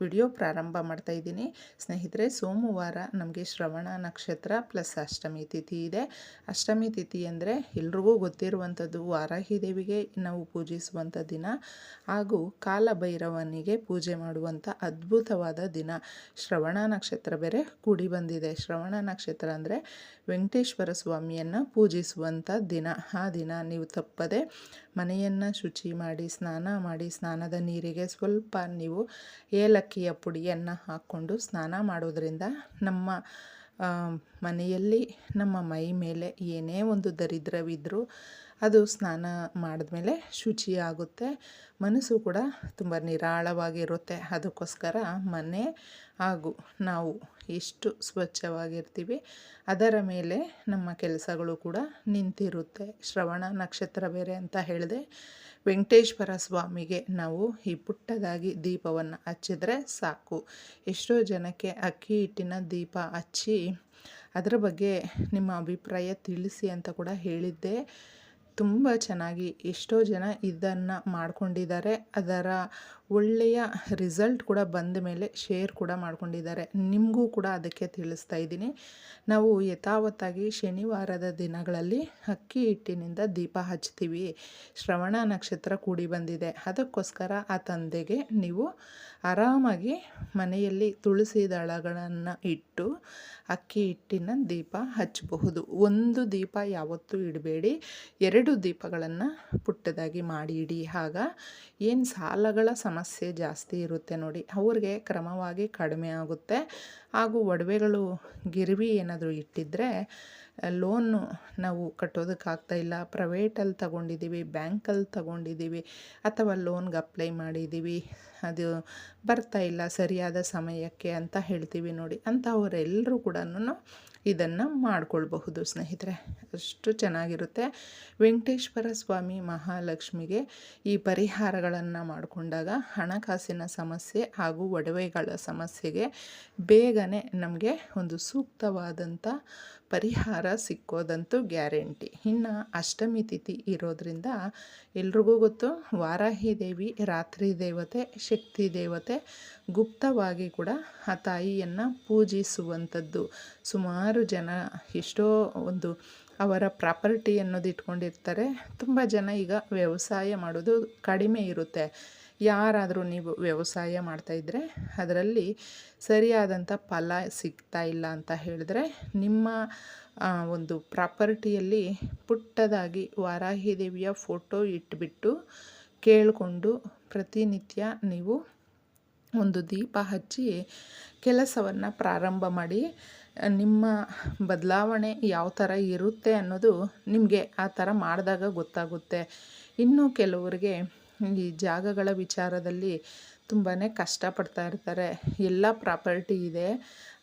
Video ಪ್ರಾರಂಭ ಮಾಡ್ತಾ ಇದ್ದೀನಿ. ಸ್ನೇಹಿತರೆ, ಸೋಮವಾರ ನಮಗೆ ಶ್ರವಣ ನಕ್ಷತ್ರ ಪ್ಲಸ್ ಅಷ್ಟಮಿ ತಿಥಿ ಇದೆ. ಅಷ್ಟಮಿ ತಿಥಿ ಅಂದರೆ ಎಲ್ರಿಗೂ ಗೊತ್ತಿರುವಂಥದ್ದು ವಾರಾಹಿ ದೇವಿಗೆ ನಾವು ಪೂಜಿಸುವಂಥ ದಿನ ಹಾಗೂ ಕಾಲಭೈರವನಿಗೆ ಪೂಜೆ ಮಾಡುವಂಥ ಅದ್ಭುತವಾದ ದಿನ. ಶ್ರವಣ ನಕ್ಷತ್ರ ಬೇರೆ ಕೂಡಿ ಬಂದಿದೆ. ಶ್ರವಣ ನಕ್ಷತ್ರ ಅಂದರೆ ವೆಂಕಟೇಶ್ವರ ಸ್ವಾಮಿಯನ್ನು ಪೂಜಿಸುವಂಥ ದಿನ. ಆ ದಿನ ನೀವು ತಪ್ಪದೆ ಮನೆಯನ್ನು ಶುಚಿ ಮಾಡಿ, ಸ್ನಾನ ಮಾಡಿ, ಸ್ನಾನದ ನೀರಿಗೆ ಸ್ವಲ್ಪ ನೀವು ಏಲಕ್ಕಿಯ ಪುಡಿಯನ್ನು ಹಾಕ್ಕೊಂಡು ಸ್ನಾನ ಮಾಡೋದ್ರಿಂದ ನಮ್ಮ ಮನೆಯಲ್ಲಿ ನಮ್ಮ ಮೈ ಮೇಲೆ ಏನೇ ಒಂದು ದರಿದ್ರವಿದ್ದರೂ ಅದು ಸ್ನಾನ ಮಾಡಿದ್ಮೇಲೆ ಶುಚಿಯಾಗುತ್ತೆ ಮನಸ್ಸು ಕೂಡ ತುಂಬ ನಿರಾಳವಾಗಿರುತ್ತೆ. ಅದಕ್ಕೋಸ್ಕರ ಮನೆ ಹಾಗೂ ನಾವು ಎಷ್ಟು ಸ್ವಚ್ಛವಾಗಿರ್ತೀವಿ, ಅದರ ಮೇಲೆ ನಮ್ಮ ಕೆಲಸಗಳು ಕೂಡ ನಿಂತಿರುತ್ತೆ. ಶ್ರವಣ ನಕ್ಷತ್ರ ಬೇರೆ ಅಂತ ಹೇಳಿದೆ ವೆಂಕಟೇಶ್ವರ ಸ್ವಾಮಿಗೆ ನಾವು ಈ ಪುಟ್ಟದಾಗಿ ದೀಪವನ್ನು ಹಚ್ಚಿದ್ರೆ ಸಾಕು. ಎಷ್ಟೋ ಜನಕ್ಕೆ ಅಕ್ಕಿ ಹಿಟ್ಟಿನ ದೀಪ ಹಚ್ಚಿ, ಅದರ ಬಗ್ಗೆ ನಿಮ್ಮ ಅಭಿಪ್ರಾಯ ತಿಳಿಸಿ ಅಂತ ಕೂಡ ಹೇಳಿದ್ದೆ. ತುಂಬ ಚೆನ್ನಾಗಿ ಎಷ್ಟೋ ಜನ ಇದನ್ನು ಮಾಡ್ಕೊಂಡಿದ್ದಾರೆ. ಅದರ ಒಳ್ಳೆಯ ರಿಸಲ್ಟ್ ಕೂಡ ಬಂದ ಮೇಲೆ ಶೇರ್ ಕೂಡ ಮಾಡ್ಕೊಂಡಿದ್ದಾರೆ. ನಿಮಗೂ ಕೂಡ ಅದಕ್ಕೆ ತಿಳಿಸ್ತಾ ಇದ್ದೀನಿ. ನಾವು ಯಥಾವತ್ತಾಗಿ ಶನಿವಾರದ ದಿನಗಳಲ್ಲಿ ಅಕ್ಕಿ ಹಿಟ್ಟಿನಿಂದ ದೀಪ ಹಚ್ತೀವಿ. ಶ್ರವಣ ನಕ್ಷತ್ರ ಕೂಡಿ ಬಂದಿದೆ. ಅದಕ್ಕೋಸ್ಕರ ಆ ತಂದೆಗೆ ನೀವು ಆರಾಮಾಗಿ ಮನೆಯಲ್ಲಿ ತುಳಸಿ ದಳಗಳನ್ನು ಇಟ್ಟು ಅಕ್ಕಿ ಹಿಟ್ಟಿನ ದೀಪ ಹಚ್ಚಬಹುದು. ಒಂದು ದೀಪ ಯಾವತ್ತೂ ಇಡಬೇಡಿ. ಎರಡು ದೀಪಗಳನ್ನು ಪುಟ್ಟದಾಗಿ ಮಾಡಿ ಇಡಿ. ಆಗ ಏನು ಸಾಲಗಳ ಸಮಸ್ಯೆ ಜಾಸ್ತಿ ಇರುತ್ತೆ ನೋಡಿ, ಅವ್ರಿಗೆ ಕ್ರಮವಾಗಿ ಕಡಿಮೆ ಆಗುತ್ತೆ. ಹಾಗೂ ಒಡವೆಗಳು ಗಿರ್ವಿ ಏನಾದರೂ ಇಟ್ಟಿದ್ದರೆ ಲೋನು ನಾವು ಕಟ್ಟೋದಕ್ಕಾಗ್ತಾ ಇಲ್ಲ. ಪ್ರೈವೇಟಲ್ಲಿ ತಗೊಂಡಿದ್ದೀವಿ ಬ್ಯಾಂಕಲ್ಲಿ ತಗೊಂಡಿದ್ದೀವಿ ಅಥವಾ ಲೋನ್ಗೆ ಅಪ್ಲೈ ಮಾಡಿದ್ದೀವಿ ಅದು ಬರ್ತಾ ಇಲ್ಲ ಸರಿಯಾದ ಸಮಯಕ್ಕೆ ಅಂತ ಹೇಳ್ತೀವಿ ನೋಡಿ. ಅಂಥವರೆಲ್ಲರೂ ಕೂಡ ಇದನ್ನು ಮಾಡಿಕೊಳ್ಬಹುದು, ಸ್ನೇಹಿತರೆ. ಅಷ್ಟು ಚೆನ್ನಾಗಿರುತ್ತೆ. ವೆಂಕಟೇಶ್ವರ ಸ್ವಾಮಿ ಮಹಾಲಕ್ಷ್ಮಿಗೆ ಈ ಪರಿಹಾರಗಳನ್ನು ಮಾಡಿಕೊಂಡಾಗ ಹಣಕಾಸಿನ ಸಮಸ್ಯೆ ಹಾಗೂ ಒಡವೆಗಳ ಸಮಸ್ಯೆಗೆ ಬೇಗನೆ ನಮಗೆ ಒಂದು ಸೂಕ್ತವಾದಂಥ ಪರಿಹಾರ ಸಿಕ್ಕೋದಂತೂ ಗ್ಯಾರಂಟಿ. ಇನ್ನು ಅಷ್ಟಮಿ ತಿಥಿ ಇರೋದ್ರಿಂದ ಎಲ್ರಿಗೂ ಗೊತ್ತು, ವಾರಾಹಿ ದೇವಿ, ರಾತ್ರಿ ದೇವತೆ, ಶಕ್ತಿ ದೇವತೆ ಗುಪ್ತವಾಗಿ ಕೂಡ ಆ ತಾಯಿಯನ್ನು ಪೂಜಿಸುವಂಥದ್ದು. ಸುಮಾರು ಜನ ಎಷ್ಟೋ ಒಂದು ಅವರ ಪ್ರಾಪರ್ಟಿ ಅನ್ನೋದು ಇಟ್ಕೊಂಡಿರ್ತಾರೆ ತುಂಬ ಜನ ಈಗ ವ್ಯವಸಾಯ ಮಾಡೋದು ಕಡಿಮೆ ಇರುತ್ತೆ. ಯಾರಾದರೂ ನೀವು ವ್ಯವಸಾಯ ಮಾಡ್ತಾಯಿದ್ರೆ ಅದರಲ್ಲಿ ಸರಿಯಾದಂಥ ಫಲ ಸಿಗ್ತಾ ಇಲ್ಲ ಅಂತ ಹೇಳಿದ್ರೆ ನಿಮ್ಮ ಒಂದು ಪ್ರಾಪರ್ಟಿಯಲ್ಲಿ ಪುಟ್ಟದಾಗಿ ವಾರಾಹಿ ದೇವಿಯ ಫೋಟೋ ಇಟ್ಬಿಟ್ಟು ಕೇಳಿಕೊಂಡು ಪ್ರತಿನಿತ್ಯ ನೀವು ಒಂದು ದೀಪ ಹಚ್ಚಿ ಕೆಲಸವನ್ನು ಪ್ರಾರಂಭ ಮಾಡಿ, ನಿಮ್ಮ ಬದಲಾವಣೆ ಯಾವ ಥರ ಇರುತ್ತೆ ಅನ್ನೋದು ನಿಮಗೆ ಆ ಥರ ಮಾಡಿದಾಗ ಗೊತ್ತಾಗುತ್ತೆ. ಇನ್ನು ಕೆಲವರಿಗೆ ಈ ಜಾಗಗಳ ವಿಚಾರದಲ್ಲಿ ತುಂಬಾ ಕಷ್ಟಪಡ್ತಾ ಇರ್ತಾರೆ. ಎಲ್ಲ ಪ್ರಾಪರ್ಟಿ ಇದೆ.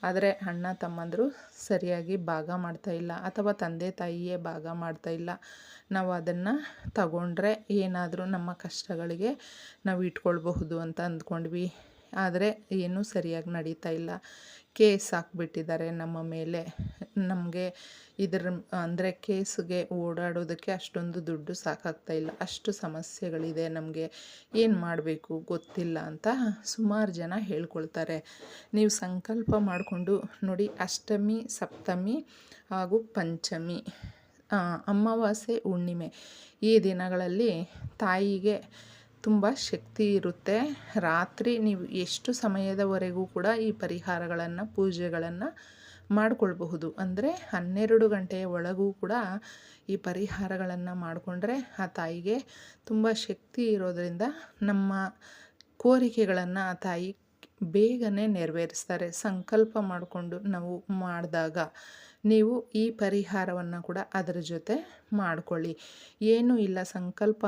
ಆದರೆ ಅಣ್ಣ ತಮ್ಮಂದರು ಸರಿಯಾಗಿ ಭಾಗ ಮಾಡ್ತಾಯಿಲ್ಲ ಅಥವಾ ತಂದೆ ತಾಯಿಯೇ ಭಾಗ ಮಾಡ್ತಾಯಿಲ್ಲ ನಾವು ಅದನ್ನು ತಗೊಂಡ್ರೆ ಏನಾದರೂ ನಮ್ಮ ಕಷ್ಟಗಳಿಗೆ ನಾವು ಇಟ್ಕೊಳ್ಬಹುದು ಅಂತ ಅಂದ್ಕೊಂಡ್ವಿ. ಆದರೆ ಏನೂ ಸರಿಯಾಗಿ ನಡೀತಾ ಇಲ್ಲ. ಕೇಸ್ ಹಾಕ್ಬಿಟ್ಟಿದ್ದಾರೆ ನಮ್ಮ ಮೇಲೆ. ನಮಗೆ ಇದರ, ಅಂದರೆ ಕೇಸ್ಗೆ ಓಡಾಡೋದಕ್ಕೆ ಅಷ್ಟೊಂದು ದುಡ್ಡು ಸಾಕಾಗ್ತಾ ಇಲ್ಲ. ಅಷ್ಟು ಸಮಸ್ಯೆಗಳಿದೆ ನಮಗೆ. ಏನು ಮಾಡಬೇಕು ಗೊತ್ತಿಲ್ಲ ಅಂತ ಸುಮಾರು ಜನ ಹೇಳ್ಕೊಳ್ತಾರೆ. ನೀವು ಸಂಕಲ್ಪ ಮಾಡಿಕೊಂಡು ನೋಡಿ ಅಷ್ಟಮಿ, ಸಪ್ತಮಿ ಹಾಗೂ ಪಂಚಮಿ ಅಮಾವಾಸ್ಯೆ, ಹುಣ್ಣಿಮೆ ಈ ದಿನಗಳಲ್ಲಿ ತಾಯಿಗೆ ತುಂಬ ಶಕ್ತಿ ಇರುತ್ತೆ. ರಾತ್ರಿ ನೀವು ಎಷ್ಟು ಸಮಯದವರೆಗೂ ಕೂಡ ಈ ಪರಿಹಾರಗಳನ್ನು, ಪೂಜೆಗಳನ್ನು ಮಾಡಿಕೊಳ್ಬಹುದು. ಅಂದರೆ ಹನ್ನೆರಡು ಗಂಟೆಯ ಒಳಗೂ ಕೂಡ ಈ ಪರಿಹಾರಗಳನ್ನು ಮಾಡಿಕೊಂಡ್ರೆ ಆ ತಾಯಿಗೆ ತುಂಬ ಶಕ್ತಿ ಇರೋದರಿಂದ ನಮ್ಮ ಕೋರಿಕೆಗಳನ್ನು ಆ ತಾಯಿ ಬೇಗನೆ ನೆರವೇರಿಸ್ತಾರೆ. ಸಂಕಲ್ಪ ಮಾಡಿಕೊಂಡು ನಾವು ಮಾಡಿದಾಗ ನೀವು ಈ ಪರಿಹಾರವನ್ನು ಕೂಡ ಅದರ ಜೊತೆ ಮಾಡಿಕೊಳ್ಳಿ. ಏನೂ ಇಲ್ಲ, ಸಂಕಲ್ಪ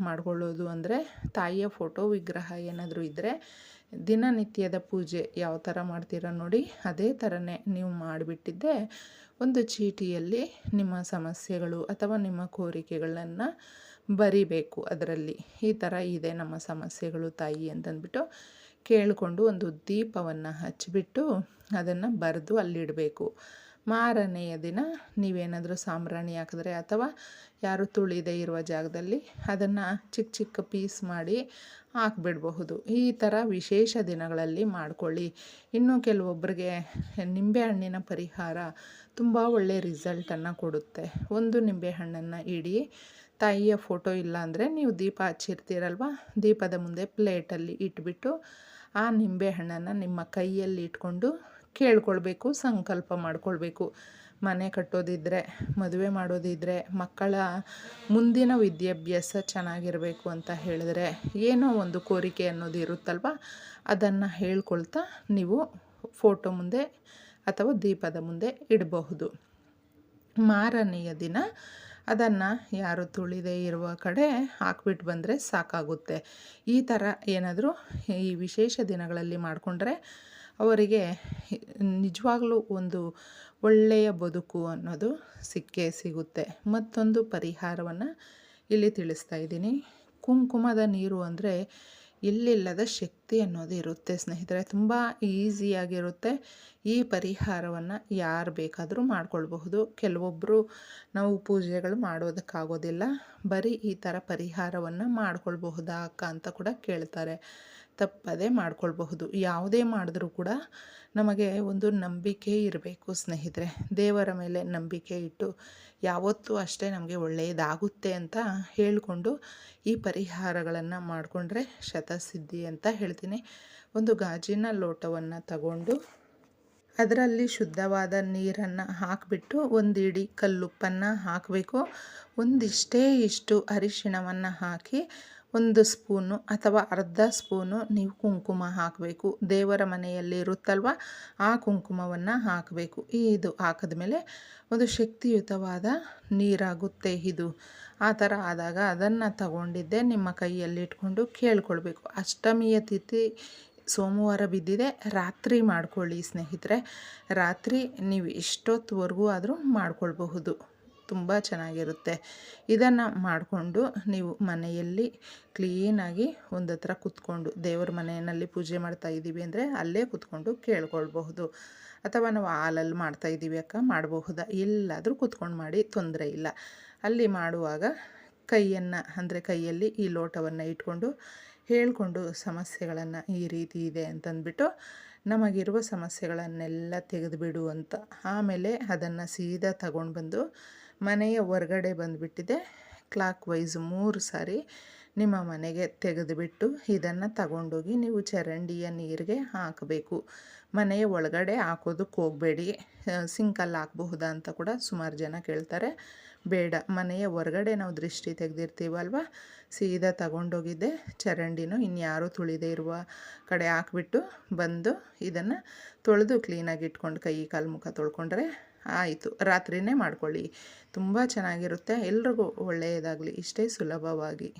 ಮಾಡಿಕೊಳ್ಳೋದು ಅಂದರೆ ತಾಯಿಯ ಫೋಟೋ, ವಿಗ್ರಹ ಏನಾದರೂ ಇದ್ದರೆ ದಿನನಿತ್ಯದ ಪೂಜೆ ಯಾವ ಥರ ಮಾಡ್ತೀರ ನೋಡಿ, ಅದೇ ಥರನೇ ನೀವು ಮಾಡಿಬಿಟ್ಟಿದ್ದೆ. ಒಂದು ಚೀಟಿಯಲ್ಲಿ ನಿಮ್ಮ ಸಮಸ್ಯೆಗಳು ಅಥವಾ ನಿಮ್ಮ ಕೋರಿಕೆಗಳನ್ನು ಬರಿಬೇಕು. ಅದರಲ್ಲಿ ಈ ಥರ ಇದೆ ನಮ್ಮ ಸಮಸ್ಯೆಗಳು ತಾಯಿ ಅಂತಂದ್ಬಿಟ್ಟು ಕೇಳಿಕೊಂಡು ಒಂದು ದೀಪವನ್ನು ಹಚ್ಚಿಬಿಟ್ಟು ಅದನ್ನು ಬರೆದು ಅಲ್ಲಿಡಬೇಕು. ಮಾರನೆಯ ದಿನ ನೀವೇನಾದರೂ ಸಾಂಬ್ರಾಣಿ ಹಾಕಿದ್ರೆ ಅಥವಾ ಯಾರು ತುಳಿದೇ ಇರುವ ಜಾಗದಲ್ಲಿ ಅದನ್ನು ಚಿಕ್ಕ ಚಿಕ್ಕ ಪೀಸ್ ಮಾಡಿ ಹಾಕ್ಬಿಡಬಹುದು. ಈ ಥರ ವಿಶೇಷ ದಿನಗಳಲ್ಲಿ ಮಾಡಿಕೊಳ್ಳಿ. ಇನ್ನು ಕೆಲವೊಬ್ಬರಿಗೆ ನಿಂಬೆಹಣ್ಣಿನ ಪರಿಹಾರ ತುಂಬ ಒಳ್ಳೆಯ ರಿಸಲ್ಟನ್ನು ಕೊಡುತ್ತೆ. ಒಂದು ನಿಂಬೆಹಣ್ಣನ್ನು ಇಡಿ, ತಾಯಿಯ ಫೋಟೋ ಇಲ್ಲ ಅಂದರೆ ನೀವು ದೀಪ ಹಚ್ಚಿರ್ತೀರಲ್ವ? ದೀಪದ ಮುಂದೆ ಪ್ಲೇಟಲ್ಲಿ ಇಟ್ಬಿಟ್ಟು ಆ ನಿಂಬೆಹಣ್ಣನ್ನು ನಿಮ್ಮ ಕೈಯಲ್ಲಿ ಇಟ್ಕೊಂಡು ಕೇಳ್ಕೊಳ್ಬೇಕು, ಸಂಕಲ್ಪ ಮಾಡ್ಕೊಳ್ಬೇಕು. ಮನೆ ಕಟ್ಟೋದಿದ್ದರೆ ಮದುವೆ ಮಾಡೋದಿದ್ದರೆ ಮಕ್ಕಳ ಮುಂದಿನ ವಿದ್ಯಾಭ್ಯಾಸ ಚೆನ್ನಾಗಿರಬೇಕು ಅಂತ ಹೇಳಿದ್ರೆ ಏನೋ ಒಂದು ಕೋರಿಕೆ ಅನ್ನೋದು ಇರುತ್ತಲ್ವ? ಅದನ್ನು ಹೇಳ್ಕೊಳ್ತಾ ನೀವು ಫೋಟೋ ಮುಂದೆ ಅಥವಾ ದೀಪದ ಮುಂದೆ ಇಡಬಹುದು. ಮಾರನೆಯ ದಿನ ಅದನ್ನು ಯಾರು ತುಳಿದೇ ಇರುವ ಕಡೆ ಹಾಕ್ಬಿಟ್ಟು ಬಂದರೆ ಸಾಕಾಗುತ್ತೆ. ಈ ಥರ ಏನಾದರೂ ಈ ವಿಶೇಷ ದಿನಗಳಲ್ಲಿ ಮಾಡಿಕೊಂಡ್ರೆ ಅವರಿಗೆ ನಿಜವಾಗ್ಲೂ ಒಂದು ಒಳ್ಳೆಯ ಬದುಕು ಅನ್ನೋದು ಸಿಕ್ಕೇ ಸಿಗುತ್ತೆ. ಮತ್ತೊಂದು ಪರಿಹಾರವನ್ನು ಇಲ್ಲಿ ತಿಳಿಸ್ತಾ ಇದ್ದೀನಿ. ಕುಂಕುಮದ ನೀರು ಅಂದರೆ ಎಲ್ಲಿಲ್ಲದ ಶಕ್ತಿ ಅನ್ನೋದು ಇರುತ್ತೆ ಸ್ನೇಹಿತರೆ. ತುಂಬ ಈಸಿಯಾಗಿರುತ್ತೆ ಈ ಪರಿಹಾರವನ್ನು ಯಾರು ಬೇಕಾದರೂ ಮಾಡ್ಕೊಳ್ಬಹುದು. ಕೆಲವೊಬ್ಬರು ನಾವು ಪೂಜೆಗಳು ಮಾಡೋದಕ್ಕಾಗೋದಿಲ್ಲ. ಬರೀ ಈ ಥರ ಪರಿಹಾರವನ್ನು ಮಾಡ್ಕೊಳ್ಬಹುದಾ ಅಕ್ಕ ಅಂತ ಕೂಡ ಕೇಳ್ತಾರೆ. ತಪ್ಪದೇ ಮಾಡ್ಕೊಳ್ಬಹುದು. ಯಾವುದೇ ಮಾಡಿದ್ರೂ ಕೂಡ ನಮಗೆ ಒಂದು ನಂಬಿಕೆ ಇರಬೇಕು ಸ್ನೇಹಿತರೆ. ದೇವರ ಮೇಲೆ ನಂಬಿಕೆ ಇಟ್ಟು ಯಾವತ್ತೂ ಅಷ್ಟೇ ನಮಗೆ ಒಳ್ಳೆಯದಾಗುತ್ತೆ ಅಂತ ಹೇಳಿಕೊಂಡು ಈ ಪರಿಹಾರಗಳನ್ನು ಮಾಡಿಕೊಂಡ್ರೆ ಶತಸಿದ್ಧಿ ಅಂತ ಹೇಳ್ತೀನಿ. ಒಂದು ಗಾಜಿನ ಲೋಟವನ್ನು ತಗೊಂಡು ಅದರಲ್ಲಿ ಶುದ್ಧವಾದ ನೀರನ್ನು ಹಾಕಿಬಿಟ್ಟು ಒಂದು ಇಡೀ ಕಲ್ಲುಪ್ಪನ್ನು ಹಾಕಬೇಕು. ಒಂದಿಷ್ಟೇ ಇಷ್ಟು ಅರಿಶಿಣವನ್ನು ಹಾಕಿ ಒಂದು ಸ್ಪೂನು ಅಥವಾ ಅರ್ಧ ಸ್ಪೂನು ನೀವು ಕುಂಕುಮ ಹಾಕಬೇಕು. ದೇವರ ಮನೆಯಲ್ಲಿ ಇರುತ್ತಲ್ವ? ಆ ಕುಂಕುಮವನ್ನು ಹಾಕಬೇಕು. ಇದು ಹಾಕಿದ್ಮೇಲೆ ಒಂದು ಶಕ್ತಿಯುತವಾದ ನೀರಾಗುತ್ತೆ ಇದು. ಆ ಥರ ಆದಾಗ ಅದನ್ನು ತಗೊಂಡಿದ್ದೆ. ನಿಮ್ಮ ಕೈಯಲ್ಲಿ ಇಟ್ಕೊಂಡು ಕೇಳ್ಕೊಳ್ಬೇಕು. ಅಷ್ಟಮಿಯ ತಿಥಿ ಸೋಮವಾರ ಬಿದ್ದಿದೆ. ರಾತ್ರಿ ಮಾಡ್ಕೊಳ್ಳಿ ಸ್ನೇಹಿತರೆ. ರಾತ್ರಿ ನೀವು ಎಷ್ಟೊತ್ತುವರೆಗೂ ಆದರೂ ಮಾಡ್ಕೊಳ್ಬಹುದು. ತುಂಬ ಚೆನ್ನಾಗಿರುತ್ತೆ. ಇದನ್ನು ಮಾಡಿಕೊಂಡು ನೀವು ಮನೆಯಲ್ಲಿ ಕ್ಲೀನಾಗಿ ಒಂದು ಹತ್ರ ಕೂತ್ಕೊಂಡು, ದೇವ್ರ ಮನೆಯಲ್ಲಿ ಪೂಜೆ ಮಾಡ್ತಾ ಇದ್ದೀವಿ ಅಂದರೆ ಅಲ್ಲೇ ಕೂತ್ಕೊಂಡು ಕೇಳ್ಕೊಳ್ಬಹುದು. ಅಥವಾ ನಾವು ಹಾಲಲ್ಲಿ ಮಾಡ್ತಾಯಿದ್ದೀವಿ ಅಕ್ಕ, ಮಾಡಬಹುದಾ? ಎಲ್ಲಾದರೂ ಕೂತ್ಕೊಂಡು ಮಾಡಿ, ತೊಂದರೆ ಇಲ್ಲ. ಅಲ್ಲಿ ಮಾಡುವಾಗ ಕೈಯನ್ನು, ಅಂದರೆ ಕೈಯಲ್ಲಿ ಈ ಲೋಟವನ್ನು ಇಟ್ಕೊಂಡು ಹೇಳಿಕೊಂಡು, ಸಮಸ್ಯೆಗಳನ್ನು ಈ ರೀತಿ ಇದೆ ಅಂತಂದ್ಬಿಟ್ಟು ನಮಗಿರುವ ಸಮಸ್ಯೆಗಳನ್ನೆಲ್ಲ ತೆಗೆದುಬಿಡು ಅಂತ. ಆಮೇಲೆ ಅದನ್ನು ಸೀದಾ ತಗೊಂಡು ಬಂದು ಮನೆಯ ಹೊರಗಡೆ ಬಂದುಬಿಟ್ಟಿದೆ. ಕ್ಲಾಕ್ ವೈಸ್ ಮೂರು ಸಾರಿ ನಿಮ್ಮ ಮನೆಗೆ ತೆಗೆದುಬಿಟ್ಟು ಇದನ್ನು ತಗೊಂಡೋಗಿ ನೀವು ಚರಂಡಿಯ ನೀರಿಗೆ ಹಾಕಬೇಕು. ಮನೆಯ ಒಳಗಡೆ ಹಾಕೋದಕ್ಕೆ ಹೋಗಬೇಡಿ. ಸಿಂಕಲ್ಲಿ ಹಾಕಬಹುದಾ ಅಂತ ಕೂಡ ಸುಮಾರು ಜನ ಕೇಳ್ತಾರೆ. ಬೇಡ, ಮನೆಯ ಹೊರಗಡೆ ನಾವು ದೃಷ್ಟಿ ತೆಗೆದಿರ್ತೀವಲ್ವ? ಸೀದಾ ತಗೊಂಡೋಗಿದ್ದೆ. ಚರಂಡಿನೂ ಇನ್ಯಾರೂ ತುಳಿದೇ ಇರುವ ಕಡೆ ಹಾಕ್ಬಿಟ್ಟು ಬಂದು ಇದನ್ನು ತೊಳೆದು ಕ್ಲೀನಾಗಿ ಇಟ್ಕೊಂಡು ಕೈ ಕಾಲು ಮುಖ ತೊಳ್ಕೊಂಡ್ರೆ ಆಯಿತು. ರಾತ್ರಿಯೇ ಮಾಡ್ಕೊಳ್ಳಿ. ತುಂಬ ಚೆನ್ನಾಗಿರುತ್ತೆ. ಎಲ್ರಿಗೂ ಒಳ್ಳೆಯದಾಗಲಿ. ಇಷ್ಟೇ ಸುಲಭವಾಗಿ.